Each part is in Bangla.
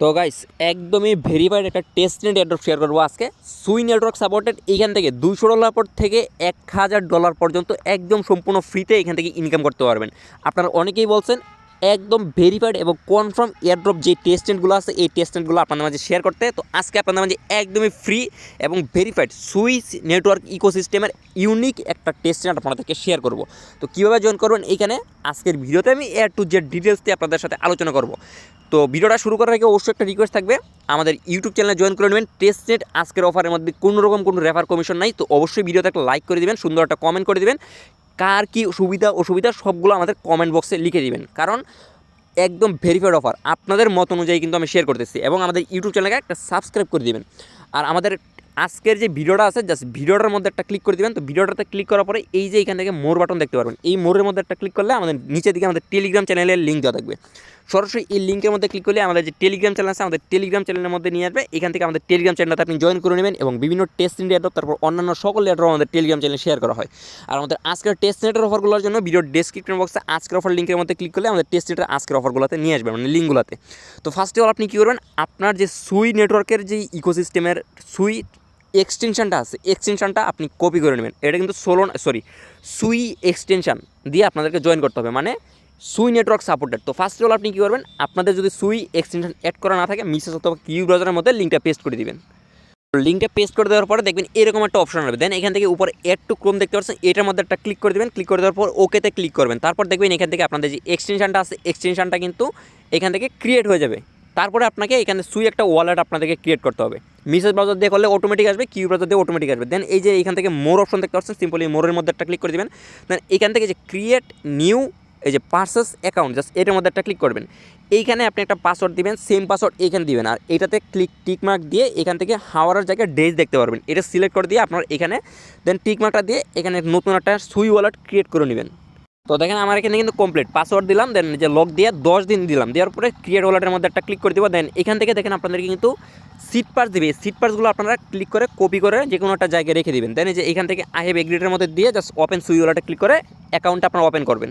তো গাইস একদমই ভেরিফাইড একটা টেস্ট নেট এয়ারড্রপ শেয়ার করব আজকে। সুই নেটওয়ার্ক সাপোর্টেড এখান থেকে দুশো ডলার পর থেকে এক হাজার ডলার পর্যন্ত একদম সম্পূর্ণ ফ্রিতে এখান থেকে ইনকাম করতে পারবেন। আপনারা অনেকেই বলছেন একদম ভেরিফাইড এবং কনফার্ম এয়ারড্রপ যে টেস্টেন্টগুলো আছে, এই টেস্টেন্টগুলো আপনাদের মাঝে শেয়ার করতে। তো আজকে আপনাদের মাঝে একদমই ফ্রি এবং ভেরিফাইড সুইচ নেটওয়ার্ক ইকোসিস্টেমের ইউনিক একটা টেস্টেন্ট আপনাদেরকে শেয়ার করব। তো কীভাবে জয়েন করবেন এইখানে? আজকের ভিডিওতে আমি এয়ার টু জেড ডিটেলস দিয়ে আপনাদের সাথে আলোচনা করব। তো ভিডিওটা শুরু করার আগে অবশ্যই একটা রিকোয়েস্ট থাকবে, আমাদের ইউটিউব চ্যানেলে জয়েন করে নেবেন। টেস্টেড আজকের অফারের মধ্যে কোনো রকম কোনো রেফার কমিশন নাই, তো অবশ্যই ভিডিওতে একটা লাইক করে দিবেন, সুন্দর একটা কমেন্ট করে দিবেন। কার কি সুবিধা অসুবিধা সবগুলো আমাদের কমেন্ট বক্সে লিখে দিবেন। কারণ একদম ভেরিফাইড অফার আপনাদের মত অনুযায়ী কিন্তু আমি শেয়ার করতেছি এবং আমাদের ইউটিউব চ্যানেলকে একটা সাবস্ক্রাইব করে দিবেন। আর আমাদের আজকের যে ভিডিওটা আছে জাস্ট ভিডিওটার মধ্যে একটা ক্লিক করে দিবেন। তো ভিডিওটাতে ক্লিক করার পরে এই যে এখান থেকে মোর বাটন দেখতে পারবেন। এই মোরের মধ্যে একটা ক্লিক করলে আমাদের নিচের দিকে আমাদের টেলিগ্রাম চ্যানেলের লিঙ্ক দেওয়া থাকবে। সরাসরি এই লিঙ্কের মধ্যে ক্লিক করলে আমাদের যে টেলিগ্রাম চ্যানেল আছে, আমাদের টেলিগ্রাম চ্যানেলের মধ্যে নিয়ে আসবে। এখান থেকে আমাদের টেলিগ্রাম চ্যানেলটা আপনি জয়েন করে নেবেন এবং বিভিন্ন টেস্ট ইন্ডিয়া তারপর অন্যান্য সকল লেটারও আমাদের টেলিগ্রাম চ্যানেলে শেয়ার করা হয়। আর আমাদের আজকের টেস্ট নেটের অফারগুলোর জন্য ভিডিও ডেসক্রিপশন বক্সে আজকের অফার লিঙ্কের মধ্যে ক্লিক করলে আমাদের টেস্ট নেটের আজকের অফারগুলোতে নিয়ে আসবে মানে লিঙ্কগুলোতে তো ফার্স্ট অফ অল আপনি কী করবেন? আপনার যে সুই নেটওয়ার্কের যে ইকোসিস্টেমের সুই এক্সটেনশনটা আছে এক্সটেনশনটা আপনি কপি করে নেবেন। এটা কিন্তু সোলো সরি সুই এক্সটেনশন দিয়ে আপনাদেরকে জয়েন করতে হবে। মানে সুই নেটওয়ার্ক সাপোর্টেড তো ফার্স্ট অল আপনি কী করবেন? আপনাদের যদি সুই এক্সটেনশন অ্যাড করা না থাকে মিসেস অথবা কিউ ব্রাউজারের মধ্যে লিঙ্কটা পেস্ট করে দিবেন। লিঙ্কটা পেস্ট করে দেওয়ার পরে দেখবেন এরকম একটা অপশন হবে। দেন এখান থেকে উপরে অ্যাড টু ক্রোম দেখতে পাচ্ছেন, এটার মধ্যে একটা ক্লিক করে দেবেন। ক্লিক করে দেওয়ার পর ওকেতে ক্লিক করবেন। তারপর দেখবেন এখান থেকে আপনাদের যে এক্সটেনশনটা আছে এক্সটেনশনটা কিন্তু এখান থেকে ক্রিয়েট হয়ে যাবে। তারপরে আপনাকে এখানে সুই একটা ওয়ালেট আপনাদেরকে ক্রিয়েট করতে হবে। মিসেস ব্রাউজার দিয়ে করলে অটোমেটিক আসবে কিউ ব্রাউজার দিয়ে অটোমেটিক আসবে। দেন এই যে এখান থেকে মোর অপশন দেখতে পাচ্ছেন সিম্পলি মোরের মধ্যে একটা ক্লিক করে দেবেন। দেন এখান থেকে যে ক্রিয়েট নিউ এই যে পার্সেস অ্যাকাউন্ট জাস্ট এটার মধ্যে একটা ক্লিক করবেন। এইখানে আপনি একটা পাসওয়ার্ড দিবেন সেম পাসওয়ার্ড এখানে দিবেন। আর এটাতে ক্লিক টিক মার্ক দিয়ে এখান থেকে হাওয়ার জায়গায় ডেজ দেখতে পারবেন। এটা সিলেক্ট করে দিয়ে আপনার এখানে দেন টিক মার্কটা দিয়ে এখানে নতুন একটা সুই ওয়ালেট ক্রিয়েট করে নেবেন। তো দেখেন আমার এখানে কিন্তু কমপ্লিট পাসওয়ার্ড দিলাম দেন যে লক দিয়ে দশ দিন দিলাম। দেওয়ার পরে ক্রিয়েট ওয়ালেটের মধ্যে একটা ক্লিক করে দিব। দেন এখান থেকে দেখেন আপনাদেরকে কিন্তু সিট পার্স দিবে। সিট পার্সগুলো আপনারা ক্লিক করে কপি করে যে কোনো একটা জায়গায় রেখে দেবেন। দেন যে এখান থেকে আই হ্যাভ এগ্রিটের মধ্যে দিয়ে জাস্ট ওপেন সুই ওয়ালেটে ক্লিক করে অ্যাকাউন্টটা আপনারা ওপেন করবেন।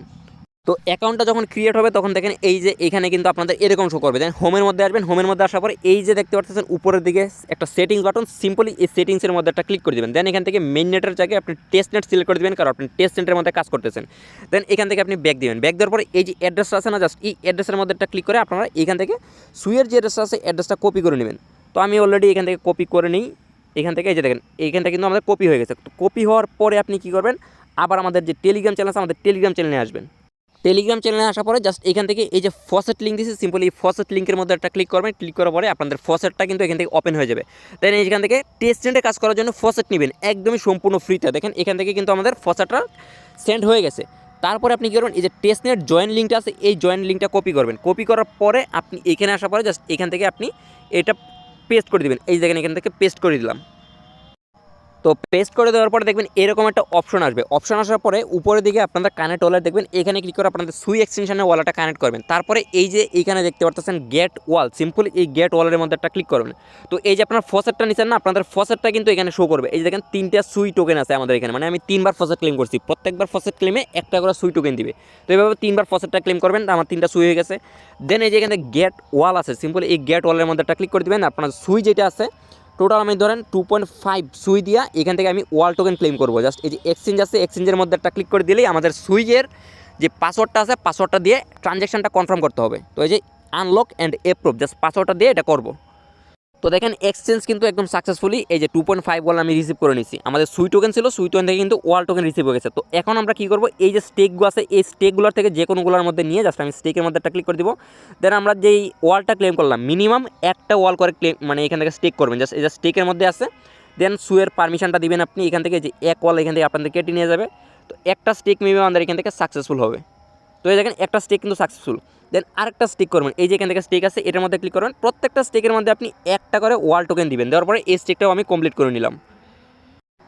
তো অ্যাকাউন্টটা যখন ক্রিয়েট হবে, তখন দেখেন এই যে এখানে কিন্তু আপনাদের এরকম শো করবে। দেন হোমের মধ্যে আসবেন হোমের মধ্যে আসার পরে এই যে দেখতে পাচ্ছেন, উপরের দিকে একটা সেটিংস বাটন সিম্পলি এই সেটিংসের মধ্যে একটা ক্লিক করে দেবেন। দেন এখান থেকে মেন নেটের জায়গায় আপনি টেস্ট নেট সিলেক্ট করে দেবেন, কারণ আপনি টেস্ট নেটের মধ্যে কাজ করতেছেন। দেন এখান থেকে আপনি ব্যাক দিবেন। ব্যাক দেওয়ার পরে এই যে অ্যাড্রেসটা আছে না জাস্ট এই অ্যাড্রেসের মধ্যে একটা ক্লিক করে আপনারা এখান থেকে সুইয়ের যে অ্যাড্রেসটা আছে অ্যাড্রেসটা কপি করে নেবেন। তো আমি অলরেডি এখান থেকে কপি করে নিই। এখান থেকে এই যে দেখেন, এইখানটা কিন্তু আমাদের কপি হয়ে গেছে। তো কপি হওয়ার পরে আপনি কী করবেন? আবার আমাদের যে টেলিগ্রাম চ্যানেল আছে, আমাদের টেলিগ্রাম চ্যানেলে আসবেন। টেলিগ্রাম চ্যানেলে আসার পরে জাস্ট এখান থেকে এই যে ফসেট লিঙ্ক দিয়েছে সিম্পলি ফসেট লিঙ্কের মধ্যে একটা ক্লিক করবেন ক্লিক করার পরে আপনাদের ফসেটটা কিন্তু এখান থেকে ওপেন হয়ে যাবে। দেন এখান থেকে টেস্টেন্টে কাজ করার জন্য ফসেট নেবেন, একদমই সম্পূর্ণ ফ্রিতে দেখেন, এখান থেকে কিন্তু আমাদের ফসেটটা সেন্ড হয়ে গেছে। তারপরে আপনি কী করবেন, এই যে টেস্টনেট জয়েন লিঙ্কটা আছে, এই জয়েন লিঙ্কটা কপি করবেন। কপি করার পরে আপনি এখানে আসার পরে জাস্ট এখান থেকে আপনি এটা পেস্ট করে দেবেন। এই দেখেন, এখান থেকে পেস্ট করে দিলাম। তো পেস্ট করে দেওয়ার পরে দেখবেন এরকম একটা অপশন আসবে। অপশন আসার পরে উপরের দিকে আপনাদের কানেক্ট ওয়ালেট দেখবেন, এখানে ক্লিক করে আপনাদের সুই এক্সটেনশনের ওয়ালেটটা কানেক্ট করবেন। তারপরে এই যে এইখানে দেখতে পাচ্ছেন গেট ওয়াল সিম্পল এই গেট ওয়ালের মধ্যে একটা ক্লিক করবেন। তো এই যে আপনার ফসেটটা নিচ্ছেন না, আপনাদের ফসেটটা কিন্তু এখানে শো করবে। এই যে দেখেন তিনটা সুই টোকেন আছে আমাদের এখানে মানে আমি তিনবার ফসেট ক্লেম করছি। প্রত্যেকবার ফসেট ক্লেমে একটা করে সুই টোকেন দিবে। তো এইভাবে তিনবার ফসেটটা ক্লেম করবেন, আমার তিনটা সুই হয়ে গেছে। দেন এই যে এখানে গেট ওয়াল আছে সিম্পল এই গেট ওয়ালের মধ্যে একটা ক্লিক করে দিবেন, আপনার সুই যেটা আছে টোটাল আমি ধরেন টু পয়েন্ট ফাইভ সুই দিয়া এখান থেকে আমি ওয়াল টোকেন ক্লেম করব। জাস্ট এই যে এক্সচেঞ্জ আছে এক্সচেঞ্জের মধ্যে একটা ক্লিক করে দিলেই আমাদের সুইয়ের যে পাসওয়ার্ডটা আছে পাসওয়ার্ডটা দিয়ে ট্রানজ্যাকশানটা কনফার্ম করতে হবে। তো এই যে আনলক অ্যান্ড এপ্রুভ জাস্ট পাসওয়ার্ডটা দিয়ে এটা করব। তো দেখেন এক্সচেঞ্জ কিন্তু একদম সাকসেসফুলি এই যে টু পয়েন্ট ফাইভ ওয়াল আমি রিসিভ করে নিছি আমাদের সুই টোকেন ছিল সুই টোকেন থেকে কিন্তু ওয়াল টোকেন রিসিভ হয়ে গেছে। তো এখন আমরা কী করব? এই যে স্টেকগুলো আছে, এই স্টেকগুলোর থেকে যে কোনোগুলোর মধ্যে নিয়ে জাস্ট আমি স্টেকের মধ্যে একটা ক্লিক করে দিব। দেন আমরা যেই ওয়ালটা ক্লেম করলাম মিনিমাম একটা ওয়াল করে ক্লেম মানে এখান থেকে স্টেক করবেন। জাস্ট এই যে স্টেকের মধ্যে আছে দেন সুয়ের পারমিশনটা দিবেন আপনি। এখান থেকে যে এক ওয়াল এখান থেকে আপনাদের কেটে নিয়ে যাবে। তো একটা স্টেক মিনিমাম আমাদের এখান থেকে সাকসেসফুল হবে। তো এই দেখেন, একটা স্টেক কিন্তু সাকসেসফুল দেন আরেকটা স্টিক করবেন। এই যে এখান থেকে স্টেক আছে, এটার মধ্যে ক্লিক করবেন। প্রত্যেকটা স্টেকের মধ্যে আপনি একটা করে ওয়াল টোকেন দিবেন। দেওয়ার পরে এই স্টেকটাও আমি কমপ্লিট করে নিলাম।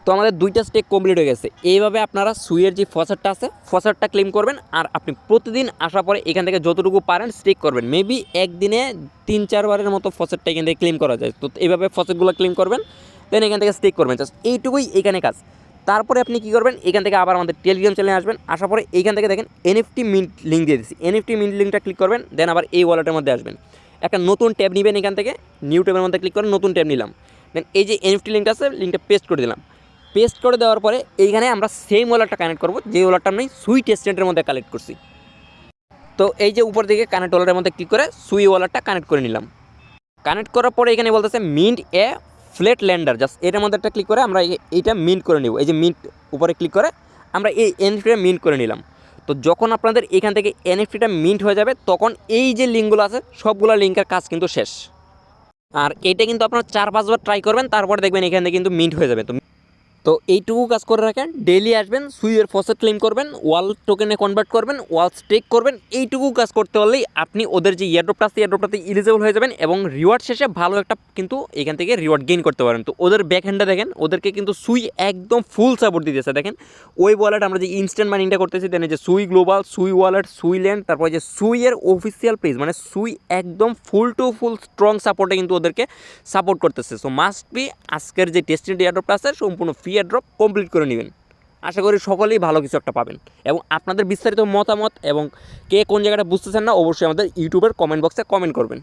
তো আমাদের দুইটা স্টেক কমপ্লিট হয়ে গেছে। এইভাবে আপনারা সুইয়ের যে ফসারটা আছে ফসারটা ক্লেম করবেন আর আপনি প্রতিদিন আসার পরে এখান থেকে যতটুকু পারেন স্টেক করবেন। মেবি একদিনে তিন চারবারের মতো ফসারটা এখান থেকে ক্লেম করা যায়। তো এইভাবে ফসারগুলো ক্লেম করবেন। দেন এখান থেকে স্টেক করবেন। জাস্ট এইটুকুই এখানে কাজ। তারপরে আপনি কী করবেন? এখান থেকে আবার আমাদের টেলিগ্রাম চ্যানেলে আসবেন। আসার পরে এইখান থেকে দেখেন এনএফটি মিন্ট লিঙ্ক দিয়ে দিচ্ছি এনএফটি মিন্ট লিঙ্কটা ক্লিক করবেন দেন আবার এই ওয়ালেটের মধ্যে আসবেন। একটা নতুন ট্যাব নেবেন এখান থেকে নিউ ট্যাবের মধ্যে ক্লিক করে নতুন ট্যাব নিলাম। দেন এই যে এনএফটি লিঙ্কটা আছে লিঙ্কটা পেস্ট করে দিলাম। পেস্ট করে দেওয়ার পরে এইখানে আমরা সেম ওয়ালেটটা কানেক্ট করব, যে ওয়ালেটটা আমি সুই টেস্টেন্টের মধ্যে কালেক্ট করছি। তো এই যে উপর দিকে কানেক্ট ওয়ালেটের মধ্যে ক্লিক করে সুই ওয়ালেটটা কানেক্ট করে নিলাম। কানেক্ট করার পরে এখানে বলতেছে মিন্ট এ ফ্ল্যাট ল্যান্ডার জাস্ট এটার মধ্যে একটা ক্লিক করে আমরা এই- এইটা মিন্ট করে নিব। এই যে মিন্ট উপরে ক্লিক করে আমরা এই এনএফটিটা মিন্ট করে নিলাম। তো যখন আপনাদের এখান থেকে এনএফটিটা মিন্ট হয়ে যাবে, তখন এই যে লিঙ্কগুলো আছে, সবগুলো লিঙ্কের কাজ কিন্তু শেষ। আর এটা কিন্তু আপনারা চার পাঁচবার ট্রাই করবেন, তারপরে দেখবেন এখান থেকে কিন্তু মিন্ট হয়ে যাবে। তো তো এইটুকু কাজ করে রাখেন ডেইলি আসবেন সুইয়ের ফসেট ক্লেম করবেন ওয়াল টোকেনে কনভার্ট করবেন ওয়াল স্টেক করবেন, এইটুকু কাজ করতে পারলেই আপনি ওদের যে ইয়ারড্রপটা আছে ইয়ারড্রপটাতে ইলিজিবল হয়ে যাবেন এবং রিওয়ার্ড শেষে ভালো একটা কিন্তু এখান থেকে রিওয়ার্ড গেইন করতে পারেন। তো ওদের ব্যাক হ্যান্ডে দেখেন, ওদেরকে কিন্তু সুই একদম ফুল সাপোর্ট দিতেছে। দেখেন, ওই ওয়ালেট আমরা যে ইনস্ট্যান্ট মাইনিংটা করতেছি দেন যে সুই গ্লোবাল সুই ওয়ালেট সুই ল্যান্ড তারপর যে সুইয়ের অফিসিয়াল পেজ মানে সুই একদম ফুল টু ফুল স্ট্রং সাপোর্টে কিন্তু ওদেরকে সাপোর্ট করতেছে। সো মাস্ট বি আজকের যে টেস্টেড এয়ারড্রপটা আছে, সম্পূর্ণ ফ্রি এয়ারড্রপ কমপ্লিট করে নেবেন। আশা করি সকলেই ভালো কিছু একটা পাবেন। এবং আপনাদের বিস্তারিত মতামত এবং কে কোন জায়গাটা বুঝতেছেন না, অবশ্যই আমাদের ইউটিউবের কমেন্ট বক্সে কমেন্ট করবেন।